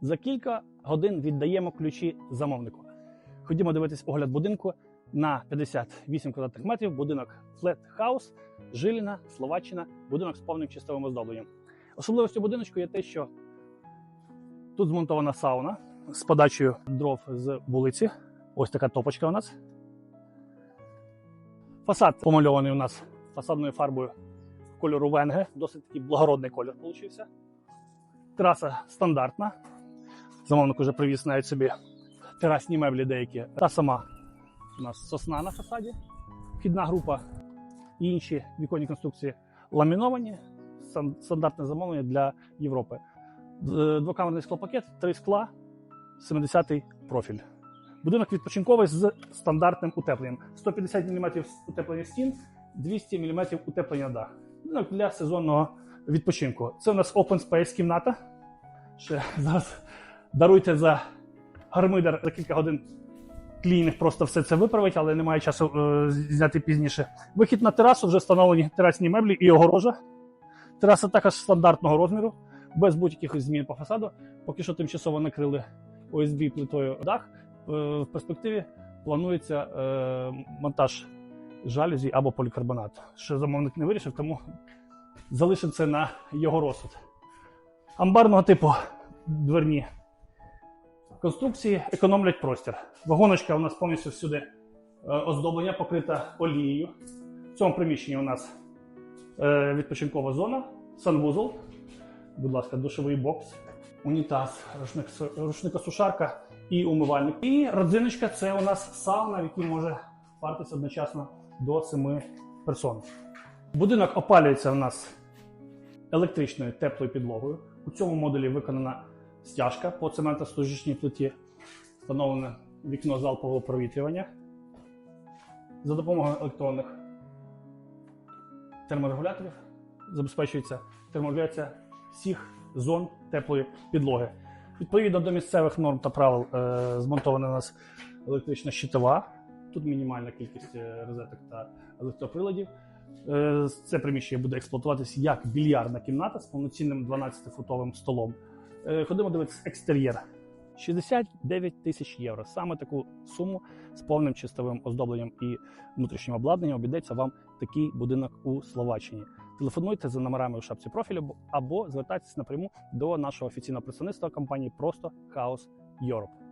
За кілька годин віддаємо ключі замовнику. Ходімо дивитись огляд будинку на 58 квадратних метрів. Будинок Flat House, Жиліна, Словаччина, будинок з повним чистовим оздобленням. Особливістю будиночку є те, що тут змонтована сауна з подачею дров з вулиці. Ось така топочка у нас. Фасад помальований у нас фасадною фарбою кольору Венге. Досить такий благородний колір получився. Траса стандартна. Замовник вже привіз навіть собі терасні меблі деякі. Та сама у нас сосна на фасаді, вхідна група інші віконні конструкції ламіновані. Стандартне замовлення для Європи. Двокамерний склопакет, три скла, 70-й профіль. Будинок відпочинковий з стандартним утепленням. 150 мм утеплення стін, 200 мм утеплення дах. Будинок для сезонного відпочинку. Це у нас open space кімната. Ще зараз даруйте за гармидер за кілька годин. Клінінг просто все це виправить, але немає часу е, зняти пізніше. Вихід на терасу вже встановлені терасні меблі і огорожа. Тераса також стандартного розміру, без будь-яких змін по фасаду. Поки що тимчасово накрили ОСБ плитою дах. Е, в перспективі планується е, монтаж жалюзі або полікарбонат. Ще замовник не вирішив, тому залишив це на його розсуд. Амбарного типу дверні конструкції економлять простір. Вагоночка у нас повністю всюди е, оздоблення покрита олією. В цьому приміщенні у нас е, відпочинкова зона, санвузол, будь ласка, душовий бокс, унітаз, рушник, рушникосушарка і умивальник. І родзиночка це у нас сауна, в якій може вартися одночасно до 7 персон. Будинок опалюється у нас електричною теплою підлогою. У цьому модулі виконана стяжка по цементостужечній плиті, встановлене вікно залпового провітрювання. За допомогою електронних терморегуляторів забезпечується терморегуляція всіх зон теплої підлоги. Відповідно до місцевих норм та правил е, змонтована у нас електрична щитова. Тут мінімальна кількість е, розеток та електроприладів. Е, Це приміщення буде експлуатуватися як більярдна кімната з повноцінним 12-футовим столом. Е, Ходимо дивитися екстер'єр. 69 тисяч євро. Саме таку суму з повним чистовим оздобленням і внутрішнім обладнанням обійдеться вам такий будинок у Словаччині. Телефонуйте за номерами у шапці профілю або- звертайтесь напряму до нашого офіційного представництва компанії Просто Хаос Europe.